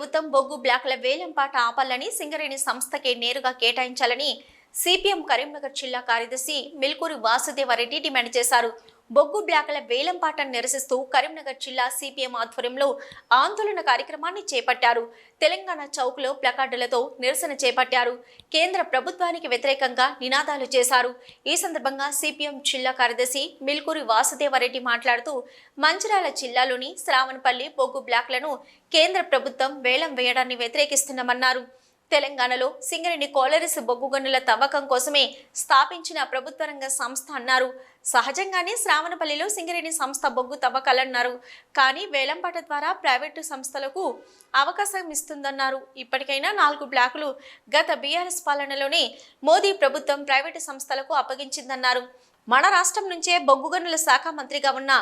ప్రభుత్వం బొగ్గు బ్లాక్ల వేలంపాట ఆపాలని సింగరేణి సంస్థకే నేరుగా కేటాయించాలని సిపిఎం కరీంనగర్ జిల్లా కార్యదర్శి మిల్కూరి వాసుదేవారెడ్డి డిమాండ్ చేశారు. బొగ్గు బ్లాకుల వేలంపాటను నిరసిస్తూ కరీంనగర్ జిల్లా సిపిఎం ఆధ్వర్యంలో ఆందోళన కార్యక్రమాన్ని చేపట్టారు. తెలంగాణ చౌక్లో ప్లకార్డులతో నిరసన చేపట్టారు. కేంద్ర ప్రభుత్వానికి వ్యతిరేకంగా నినాదాలు చేశారు. ఈ సందర్భంగా సిపిఎం జిల్లా కార్యదర్శి మిల్కూరి వాసుదేవరెడ్డి మాట్లాడుతూ మంచిరాల జిల్లాలోని శ్రావణపల్లి బొగ్గు బ్లాక్లను కేంద్ర ప్రభుత్వం వేలం వేయడాన్ని వ్యతిరేకిస్తున్నామన్నారు. తెలంగాణలో సింగరేణి కోలరిస్ బొగ్గు గనుల తవ్వకం కోసమే స్థాపించిన ప్రభుత్వ రంగ సంస్థ అన్నారు. సహజంగానే శ్రావణపల్లిలో సింగరేణి సంస్థ బొగ్గు తవ్వకాలన్నారు. కానీ వేలంపాట ద్వారా ప్రైవేటు సంస్థలకు అవకాశం ఇస్తుందన్నారు. ఇప్పటికైనా నాలుగు బ్లాకులు గత బీఆర్ఎస్ పాలనలోనే మోదీ ప్రభుత్వం ప్రైవేటు సంస్థలకు అప్పగించిందన్నారు. మన రాష్ట్రం నుంచే బొగ్గు గనుల శాఖ మంత్రిగా ఉన్న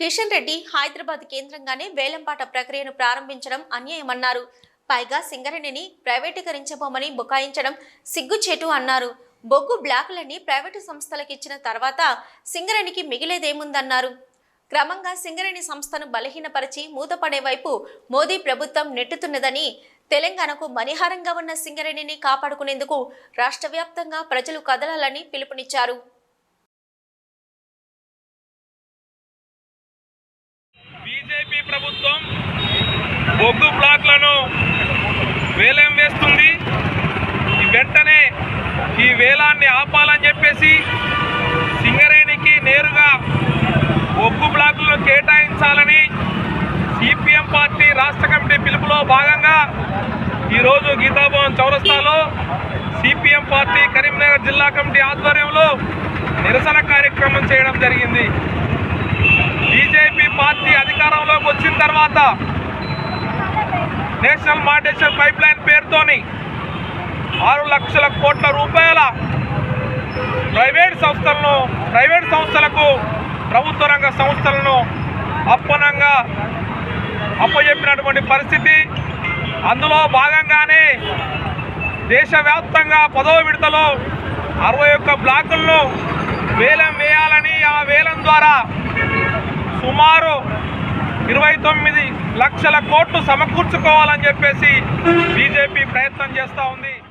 కిషన్ రెడ్డి హైదరాబాద్ కేంద్రంగానే వేలంపాట ప్రక్రియను ప్రారంభించడం అన్యాయమన్నారు. పైగా సింగరేణిని ప్రైవేటీకరించబోమని బుకాయించడం సిగ్గుచేటు అన్నారు. బొగ్గు బ్లాకులన్నీ ప్రైవేటు సంస్థలకు ఇచ్చిన తర్వాత సింగరేణికి మిగిలేదేముందన్నారు. క్రమంగా సింగరేణి సంస్థను బలహీనపరిచి మూతపడే వైపు మోదీ ప్రభుత్వం నెట్టుతున్నదని తెలంగాణకు మణిహారంగా ఉన్న సింగరేణిని కాపాడుకునేందుకు రాష్ట్ర వ్యాప్తంగా ప్రజలు కదలాలని పిలుపునిచ్చారు. బీజేపీ ప్రభుత్వం బొగ్గు బ్లాక్లను వేలం వేస్తుంది ఈ వెంటనే ఈ వేలాన్ని ఆపాలని చెప్పేసి సింగరేణికి నేరుగా ఒగ్గు బ్లాకులను కేటాయించాలని సిపిఎం పార్టీ రాష్ట్ర కమిటీ పిలుపులో భాగంగా ఈరోజు గీతాభవన్ చౌరస్తాలో సిపిఎం పార్టీ కరీంనగర్ జిల్లా కమిటీ ఆధ్వర్యంలో నిరసన కార్యక్రమం చేయడం జరిగింది. బీజేపీ పార్టీ అధికారంలోకి వచ్చిన తర్వాత నేషనల్ మాడేషన్ పైప్ లైన్ పేరుతోని ఆరు లక్షల కోట్ల రూపాయల ప్రైవేట్ సంస్థలను ప్రైవేట్ సంస్థలకు ప్రభుత్వ రంగ సంస్థలను అప్పనంగా అప్పచెప్పినటువంటి పరిస్థితి. అందులో భాగంగానే దేశవ్యాప్తంగా పదవ విడతలో అరవై ఒక్క బ్లాకులను వేలం వేయాలని ఆ వేలం ద్వారా సుమారు ఇరవై తొమ్మిది లక్షల కోట్లు సమకూర్చుకోవాలని చెప్పేసి బీజేపీ ప్రయత్నం చేస్తూ ఉంది.